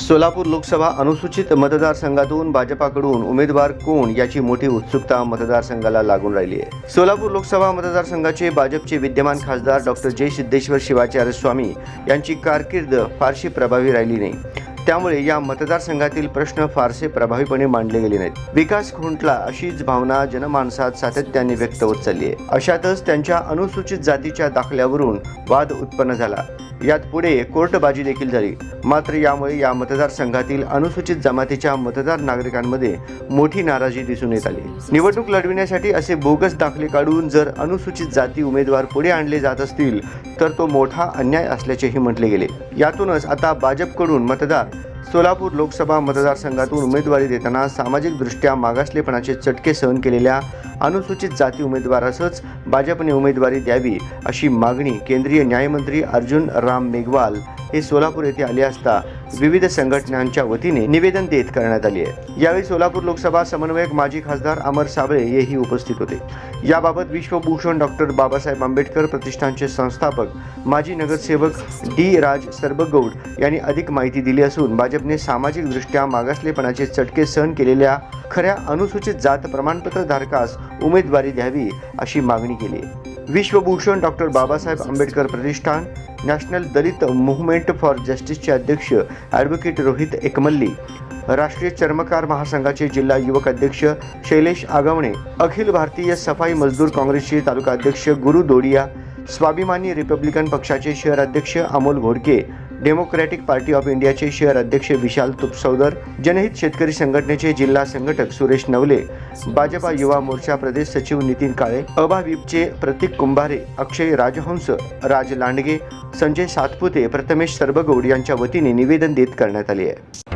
सोलापूर लोकसभा अनुसूचित मतदारसंघातून भाजपाकडून उमेदवार कोण याची मोठी उत्सुकता मतदारसंघाला लागून राहिली आहे. सोलापूर लोकसभा मतदारसंघाचे भाजपचे विद्यमान खासदार डॉक्टर जय सिद्धेश्वर शिवाचार्य स्वामी यांची कारकीर्द फारशी प्रभावी राहिली नाही. त्यामुळे या मतदारसंघातील प्रश्न फारसे प्रभावीपणे मांडले गेले नाहीत. विकास खुंटला अशीच भावना जनमानसात सातत्याने व्यक्त होत चालली आहे. अशातच त्यांच्या अनुसूचित जातीच्या दाखल्यावरून वाद उत्पन्न झाला. यात पुढे कोर्टबाजी देखील झाली. मात्र यामुळे या मतदारसंघातील अनुसूचित जमातीच्या मतदार नागरिकांमध्ये मोठी नाराजी दिसून येत आली. निवडणूक लढविण्यासाठी असे बोगस दाखले काढून जर अनुसूचित जाती उमेदवार पुढे आणले जात असतील तर तो मोठा अन्याय असल्याचेही म्हटले गेले. यातूनच आता भाजपकडून मतदार सोलापूर लोकसभा मतदारसंघातून उमेदवारी देताना सामाजिकदृष्ट्या मागासलेपणाचे चटके सहन केलेल्या अनुसूचित जाती उमेदवारासच भाजपने उमेदवारी द्यावी अशी मागणी केंद्रीय न्यायमंत्री अर्जुन राम मेघवाल हे सोलापूर येथे आले असता विविध संघटनांच्या वतीने निवेदन देत करण्यात आले आहे. यावेळी सोलापूर लोकसभा समन्वयक माजी खासदार अमर साबळे हेही उपस्थित होते. याबाबत विश्वभूषण डॉक्टर बाबासाहेब आंबेडकर प्रतिष्ठानचे संस्थापक माजी नगरसेवक डी. राज सरबगौड यांनी अधिक माहिती दिली असून भाजपने सामाजिकदृष्ट्या मागासलेपणाचे चटके सहन केलेल्या खऱ्या अनुसूचित जात प्रमाणपत्र धारकास उमेदवारी द्यावी अशी मागणी केली. Vishwabhushan doctor Babasaheb Ambedkar Pratishthan national Dalit movement for जस्टिसचे अध्यक्ष ॲडव्होकेट रोहित एकमल्ली राष्ट्रीय चर्मकार महासंघाचे जिल्हा युवक अध्यक्ष शैलेश आगवणे अखिल भारतीय सफाई मजदूर काँग्रेसचे तालुका अध्यक्ष गुरु दोडिया स्वाभिमानी रिपब्लिकन पक्षाचे शहर अध्यक्ष Amol Ghodke democratic party of इंडियाचे शहर अध्यक्ष विशाल तुपसौदर जनहित शेतकरी संघटनेचे जिल्हा संघटक सुरेश नवले भाजपा युवा मोर्चा प्रदेश सचिव नितीन काळे अभाविपचे प्रतीक कुंभारे अक्षय राजहंस राज लांडगे संजय सातपुते प्रथमेश सरबगौड यांच्या वतीने निवेदन देत करण्यात आले आहे.